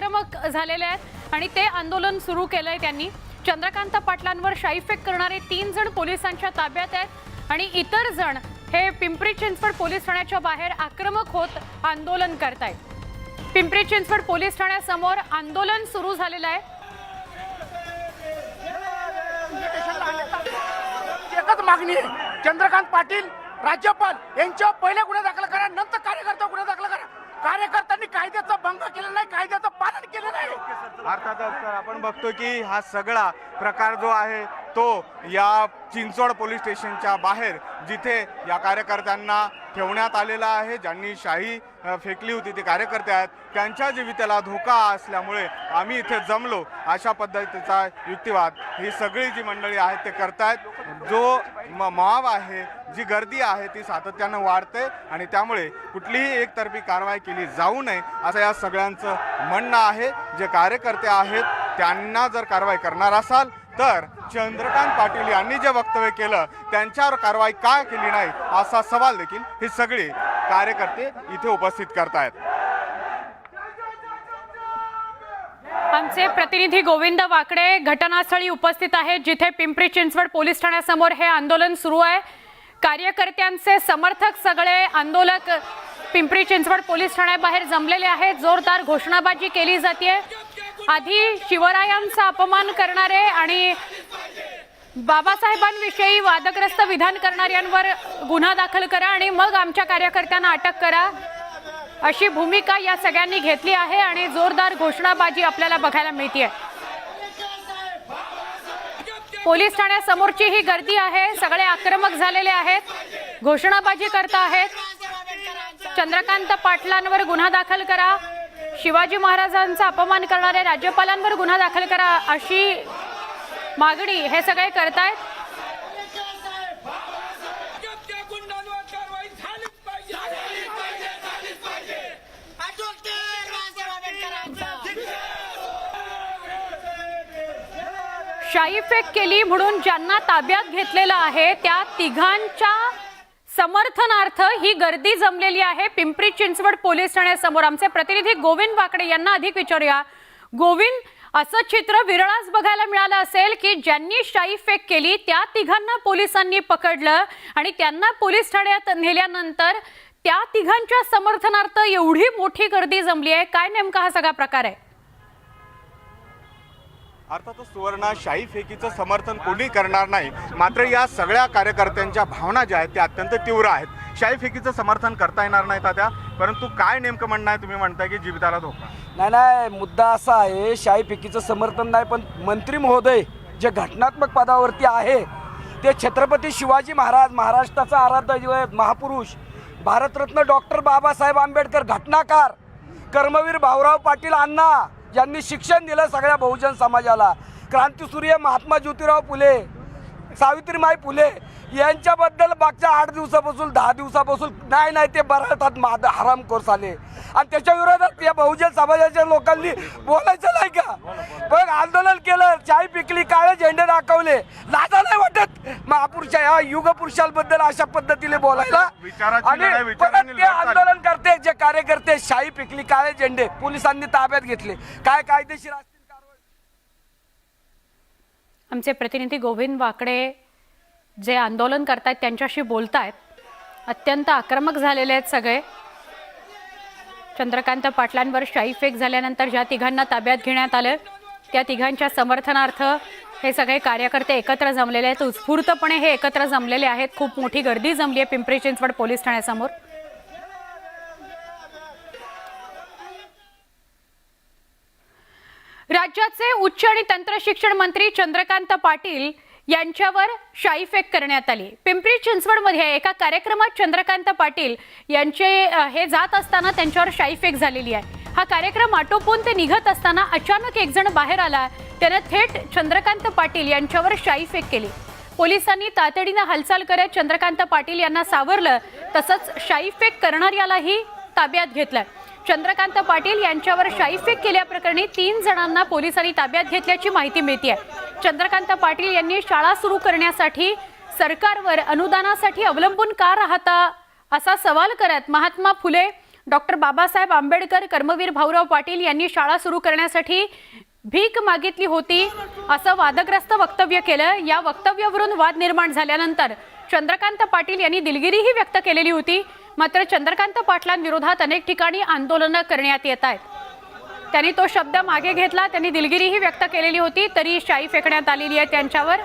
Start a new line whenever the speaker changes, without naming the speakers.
आक्रमक झालेले आहेत आणि ते आंदोलन सुरू केलंय त्यांनी. चंद्रकांत पाटलांवर शाईफेक करणारे तीन जण पोलिसांच्या ताब्यात आहेत आणि इतर जण हे पिंपरी चिंचवड पोलीस ठाण्याच्या बाहेर आक्रमक होत आंदोलन करतायत. पिंपरी चिंचवड पोलीस ठाण्यासमोर आंदोलन सुरू झालेलं आहे.
एकच मागणी आहे. चंद्रकांत पाटील राज्यपाल यांच्या पहिल्या गुन्हा दाखल करा नंतर कार्यकर्ता गुन्हा दाखल करा. कार्यकर्त्यांनी कायद्याचा भंग केला नाही कायद्याचं पालन केलं नाही.
अर्थातच तर आपण बघतो की हा सगळा प्रकार जो आहे तो या चिंचवड पोलीस स्टेशनच्या बाहेर जिथे या कार्यकर्त्यांना ठेवण्यात आलेला आहे ज्यांनी शाही फेकली होती ते कार्यकर्ते आहेत त्यांच्या जीविताला धोका असल्यामुळे आम्ही इथे जमलो. अशा पद्धतीचा युक्तिवाद ही सगळी जी मंडळी आहेत ते करतायत. जो म माव आहे जी गर्दी आहे ती सातत्यानं वाढते आणि त्यामुळे कुठलीही एकतर्फी कारवाई केली जाऊ नये असं या सगळ्यांचं म्हणणं आहे. जे कार्यकर्ते आहेत त्यांना जर कारवाई करणार असाल तर चंद्रकांत पाटील यांनी जे वक्तव्य केलं त्यांच्यावर कारवाई का केली नाही असा सवाल देखील हे सगळे कार्यकर्ते इथे उपस्थित करतायत.
आमचे प्रतिनिधी गोविंद वाकडे घटनास्थळी उपस्थित आहेत जिथे पिंपरी चिंचवड पोलीस ठाण्यासमोर हे आंदोलन सुरू आहे. कार्यकर्त्यांचे समर्थक सगळे आंदोलक पिंपरी चिंचवड पोलीस ठाण्याबाहेर जमलेले आहेत. जोरदार घोषणाबाजी केली जाते आधी शिवरायांचा अपमान करणारे आणि बाबासाहेबांविषयी वादग्रस्त विधान करणाऱ्यांवर गुन्हा दाखल करा आणि मग आमच्या कार्यकर्त्यांना अटक करा अशी भूमिका या सगळ्यांनी घेतली आहे आणि जोरदार घोषणाबाजी आपल्याला बघायला मिळते पोलीस ठाण्यासमोरची ही गर्दी आहे. सगळे आक्रमक झालेले आहेत. घोषणाबाजी करता आहेत. चंद्रकांत पाटलांवर गुन्हा दाखल करा. शिवाजी महाराजांचा अपमान करणाऱ्या राज्यपालांवर गुन्हा दाखल करा अशी मागणी हे सगळे करतायत.
योग्य गुंडांवर
शाईफेक केली म्हणून ज्यांना ताब्यात घेतलेलं आहे त्या तिघांच्या समर्थनार्थ ही गर्दी जमलेली आहे. पिंपरी चिंचवड पोलीस ठाण्यासमोर आमचे प्रतिनिधी गोविंद वाकडे यांना अधिक विचारूया. गोविंद असं चित्र विरळाच बघायला मिळालं असेल की ज्यांनी शाई फेक केली त्या तिघांना पोलिसांनी पकडलं आणि त्यांना पोलीस ठाण्यात नेल्यानंतर त्या तिघांच्या समर्थनार्थ एवढी मोठी गर्दी जमली आहे. काय नेमका हा सगळा प्रकार आहे?
अर्थातच सुवर्णा शाही फेकीचं समर्थन कोणी करणार नाही. मात्र या सगळ्या कार्यकर्त्यांच्या भावना ज्या आहेत त्या अत्यंत तीव्र आहेत. शाही फेकीचं समर्थन करता येणार नाही तात्या परंतु काय नेमकं म्हणणं आहे तुम्ही म्हणताय की जीविताला धोका?
नाही नाही मुद्दा असा आहे शाही फेकीचं समर्थन नाही पण मंत्री महोदय जे घटनात्मक पदावरती आहे ते छत्रपती शिवाजी महाराज महाराष्ट्राचा आराध्य महापुरुष भारतरत्न डॉक्टर बाबासाहेब आंबेडकर घटनाकार कर्मवीर भाऊराव पाटील अण्णा यांनी शिक्षण दिलं सगळ्या बहुजन समाजाला. क्रांतीसूर्य महात्मा ज्योतिराव फुले सावित्रीमाई फुले यांच्याबद्दल मागच्या आठ दिवसापासून दहा दिवसापासून नाही नाही ते बरळतात माद हरामखोर आले आणि त्याच्या विरोधात या बहुजन समाजाच्या लोकांनी बोलायचं नाही का? पण आंदोलन केलं चाय पिकली काळे झेंडे दाखवले लाजा वाटत महापुरुषा या युगपुरुषांबद्दल अशा पद्धतीने बोलायला.
विचाराची
आणि परत ते. आंदोलन करते जे कार्यकर्ते शाही पिकली काळे झेंडे पोलिसांनी ताब्यात घेतले. काय कायदेशीर असतील कारवाई?
आमचे प्रतिनिधी गोविंद वाकडे जे आंदोलन करतायत त्यांच्याशी बोलतायत. अत्यंत आक्रमक झालेले आहेत सगळे. चंद्रकांत पाटलांवर शाईफेक झाल्यानंतर ज्या तिघांना ताब्यात घेण्यात आलं त्या तिघांच्या समर्थनार्थ हे सगळे कार्यकर्ते एकत्र जमलेले आहेत. उत्स्फूर्तपणे हे एकत्र जमलेले आहेत. खूप मोठी गर्दी जमली आहे पिंपरी चिंचवड पोलीस ठाण्यासमोर. राज्याचे उच्च आणि तंत्र शिक्षण मंत्री चंद्रकांत पाटील यांच्यावर शाईफेक करण्यात आली. पिंपरी चिंचवडमध्ये एका कार्यक्रमात चंद्रकांत पाटील यांचे हे जात असताना त्यांच्यावर शाईफेक झालेली आहे. हा कार्यक्रम आटोपून ते निघत असताना अचानक एक जण बाहेर आला. त्यानं थेट चंद्रकांत पाटील यांच्यावर शाईफेक केली. पोलिसांनी तातडीनं हालचाल करत चंद्रकांत पाटील यांना सावरलं. तसंच शाईफेक करणाऱ्यालाही ताब्यात घेतलं. चंद्रकांत पाटील यांच्यावर शाईफेक केल्याप्रकरणी तीन जणांना पोलिसांनी ताब्यात घेतल्याची माहिती मिळते चंद्रकांत पाटील यांनी शाळा सुरू करण्यासाठी सरकारवर अनुदानासाठी अवलंबून का राहता असा सवाल करत महात्मा फुले डॉक्टर बाबासाहेब आंबेडकर कर्मवीर भाऊराव पाटील यांनी शाळा सुरू करण्यासाठी भीक मागितली होती असं वादग्रस्त वक्तव्य केलं. या वक्तव्यावरून वाद निर्माण झाल्यानंतर चंद्रकांत पाटील यांनी दिलगिरीही व्यक्त केलेली होती. मात्र चंद्रकांत पाटलांविरोधात अनेक ठिकाणी आंदोलनं करण्यात येत आहेत. त्यांनी तो शब्द मागे घेतला. त्यांनी दिलगिरीही व्यक्त केलेली होती. तरी शाई फेकण्यात आलेली आहे त्यांच्यावर.